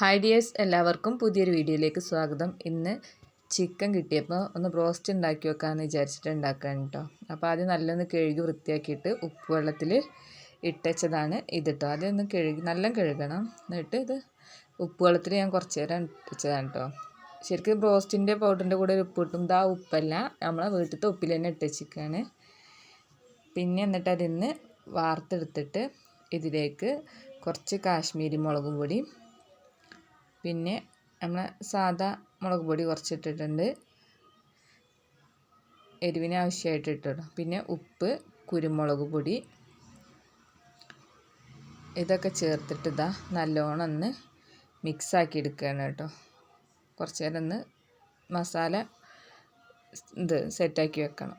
Hi dears എല്ലാവർക്കും പുതിയൊരു വീഡിയോയിലേക്ക് സ്വാഗതം. ഇന്ന് ചിക്കൻ കിട്ടിയപ്പോൾ ഒന്ന് ബ്രോസ്റ്റ് ഉണ്ടാക്കി വെക്കാമെന്ന് വിചാരിച്ചിട്ട് ഉണ്ടാക്കാൻ കേട്ടോ. അപ്പോൾ ആദ്യം നല്ലൊന്ന് കഴുകി വൃത്തിയാക്കിയിട്ട് ഉപ്പ് വെള്ളത്തിൽ ഇട്ടച്ചതാണ് ഇത് കേട്ടോ. ആദ്യം ഒന്ന് കഴുകി നല്ല കഴുകണം. എന്നിട്ട് ഇത് ഉപ്പ് വെള്ളത്തിൽ ഞാൻ കുറച്ച് നേരം ഇട്ടച്ചതാണ് കേട്ടോ. ശരിക്കും ബ്രോസ്റ്റിന്റെ പൗഡറിന്റെ കൂടെ ഒരു ഉപ്പ് കിട്ടും. ഇതാ ഉപ്പല്ല. നമ്മളെ വീട്ടിലത്തെ ഉപ്പിൽ തന്നെ ഇട്ടച്ചിക്കാണ്. പിന്നെ എന്നിട്ട് അതിന്ന് വാർത്തെടുത്തിട്ട് ഇതിലേക്ക് കുറച്ച് കാശ്മീരി മുളകും പൊടി പിന്നെ നമ്മൾ സാധാ മുളക് പൊടി കുറച്ചിട്ടിട്ടുണ്ട്. എരിവിന് ആവശ്യമായിട്ട് ഇട്ടിടും പിന്നെ ഉപ്പ് കുരുമുളക് പൊടി. ഇതൊക്കെ ചേർത്തിട്ട് ഇതാ നല്ലോണം ഒന്ന് മിക്സാക്കി എടുക്കുകയാണ് കേട്ടോ. കുറച്ച് നേരം ഒന്ന് മസാല ഇത് സെറ്റാക്കി വെക്കണം.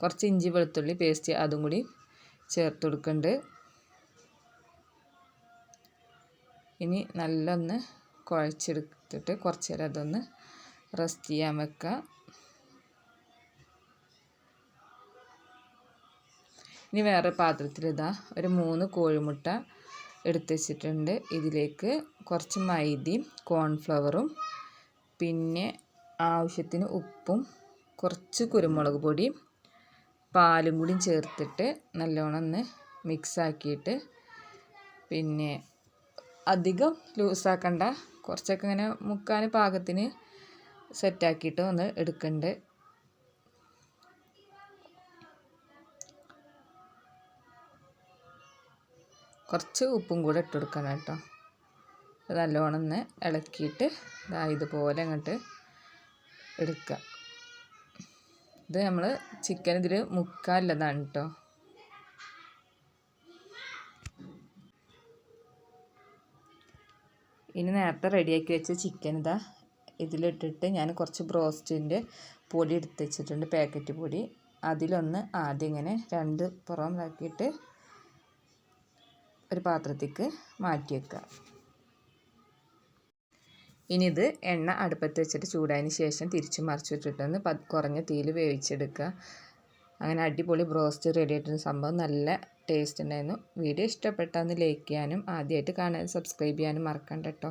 കുറച്ച് ഇഞ്ചി വെളുത്തുള്ളി പേസ്റ്റ് അതും കൂടി ചേർത്ത് കൊടുക്കുന്നുണ്ട് ഇനി നല്ലൊന്ന് കുഴച്ചെടുത്തിട്ട് കുറച്ച് നേരം അതൊന്ന് റെസ്റ്റ് ചെയ്യാൻ വെക്കുക ഇനി വേറെ പാത്രത്തിൽ ഇതാ ഒരു മൂന്ന് കോഴിമുട്ട എടുത്ത് വെച്ചിട്ടുണ്ട്. ഇതിലേക്ക് കുറച്ച് മൈദയും കോൺഫ്ലവറും പിന്നെ ആവശ്യത്തിന് ഉപ്പും കുറച്ച് കുരുമുളക് പൊടിയും പാലും കൂടി ചേർത്തിട്ട് നല്ലോണം ഒന്ന് മിക്സ് ആക്കിയിട്ട് പിന്നെ അധികം ലൂസാക്കണ്ട. കുറച്ചൊക്കെ ഇങ്ങനെ മുക്കാൻ പാകത്തിന് സെറ്റാക്കിയിട്ട് ഒന്ന് എടുക്കണ്ട്. കുറച്ച് ഉപ്പും കൂടെ ഇട്ട് കൊടുക്കണം കേട്ടോ. നല്ലോണം ഒന്ന് ഇളക്കിയിട്ട് ഇതാ ഇതുപോലെ അങ്ങോട്ട് എടുക്കുക. ഇത് നമ്മൾ ചിക്കൻ ഇതിൽ മുക്കാലുള്ളതാണ് കേട്ടോ. ഇനി നേരത്തെ റെഡിയാക്കി വെച്ച ചിക്കൻ ഇതാ ഇതിലിട്ടിട്ട് ഞാൻ കുറച്ച് ബ്രോസ്റ്റിന്റെ പൊടി എടുത്ത് വെച്ചിട്ടുണ്ട് പാക്കറ്റ് പൊടി. അതിലൊന്ന് ആദ്യം ഇങ്ങനെ രണ്ട് പുറമാക്കിയിട്ട് ഒരു പാത്രത്തേക്ക് മാറ്റി വെക്കുക ഇനി ഇത് എണ്ണ അടുപ്പത്ത് വെച്ചിട്ട് ചൂടായതിന് ശേഷം തിരിച്ചു മറിച്ചിട്ടിട്ടൊന്ന് കുറഞ്ഞ തീയിൽ വേവിച്ചെടുക്കുക അങ്ങനെ അടിപൊളി ബ്രോസ്റ്റ് റെഡി ആയിട്ടുണ്ട് സംഭവം നല്ല ടേസ്റ്റ് ഉണ്ടായിരുന്നു. വീഡിയോ ഇഷ്ടപ്പെട്ടാൽ ലൈക്ക് ചെയ്യാനും ആദ്യമായിട്ട് കാണാൻ സബ്സ്ക്രൈബ് ചെയ്യാനും മറക്കണ്ട കേട്ടോ